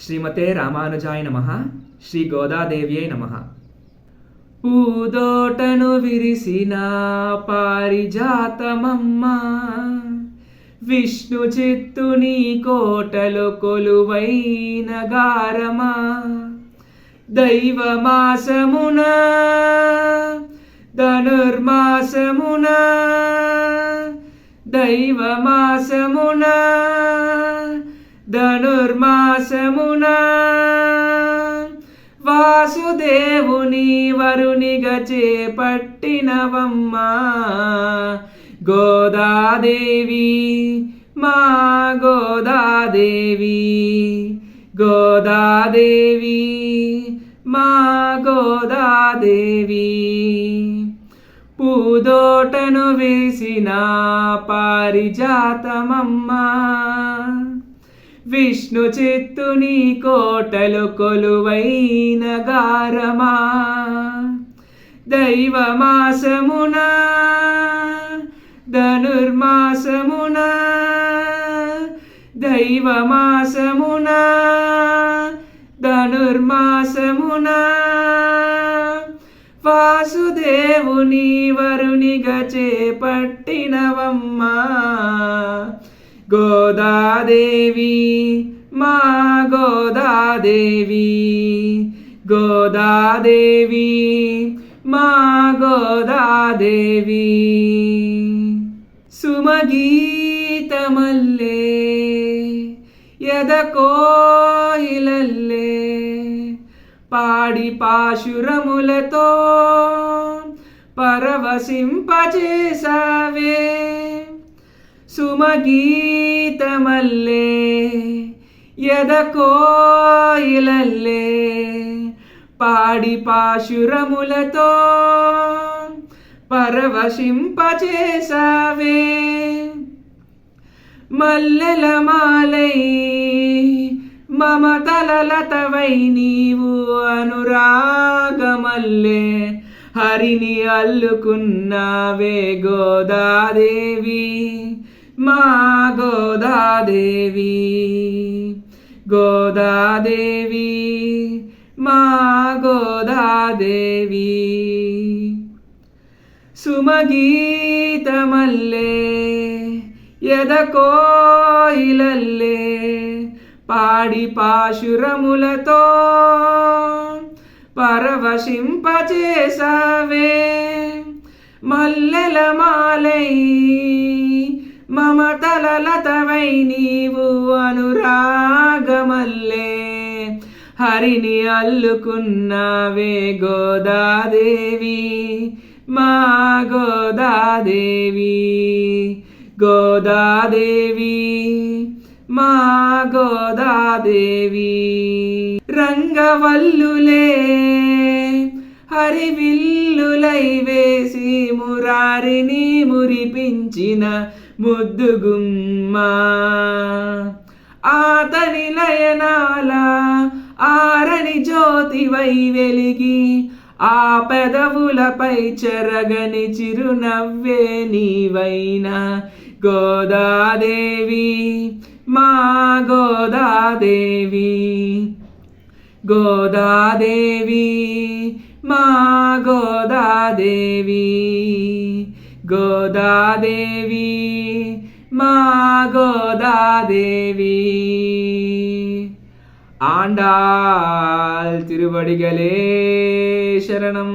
శ్రీమతే రామానుజాయ నమ శ్రీ గోదాదేవ్యై నమ. పూదోటను విరిసిన పారిజాతమమ్మ విష్ణు చిత్తుని కోటలు కొలువైన గారమా దైవమాసమున ధనుర్మాసమున దైవమాసమునా ధనుర్మాసమున వాసుదేవుని వరునిగా చేపట్టినవమ్మా. గోదాదేవి మా గోదాదేవి. గోదాదేవి మా గోదాదేవి. పూదోటను వేసిన పారిజాతమమ్మా. విష్ణు చిత్తుని కోటలు కొలువైన గారమా. దైవమాసమున ధనుర్మాసమున దైవమాసమున ధనుర్మాసమున. వాసుదేవుని వరునిగా చేపట్టినవమ్మా. గోదాదేవి మా గోదాదేవి. గోదాదేవి మా గోదాదేవి. సుమగీతమల్లే ఎదకోయిలల్లే పాడి పాశురములతో పరవశింపచేసావే సుమగీతమల్లే ఎదకోయిలల్లే పాడి పాశురములతో పరవశింపచేసావే మల్లెల మాలై మమతలలతవై నీవు అనురాగమల్లే హరిని అల్లుకున్నావే గోదాదేవి. మా గోదాదేవి గోదాదేవి మా గోదాదేవి. సుమగీతమల్లే ఎదకోయిలల్లే పాడి పాశురములతో పరవశింపచేసావే. మల్లెల మాలై మమతలలతవై నీవు అనురాగమల్లే. హరిని అల్లుకున్నావే గోదాదేవి మా గోదాదేవి. గోదాదేవి మా గోదాదేవి. రంగవల్లులే. హరివిల్లులై వేసి మురారిని మురిపించిన ముద్దుగుమ్మ. ఆతని లయనాల ఆరని జ్యోతివై వెలిగి ఆ పెదవులపై చెరగని చిరునవ్వే నీవైన గోదాదేవి మా గోదాదేవి. గోదాదేవి. മാ ഗോദാദേവി ഗോദാദേവി മാ ഗോദാദേവി ആണ്ടാൾ തിരുവടികളേ ശരണം.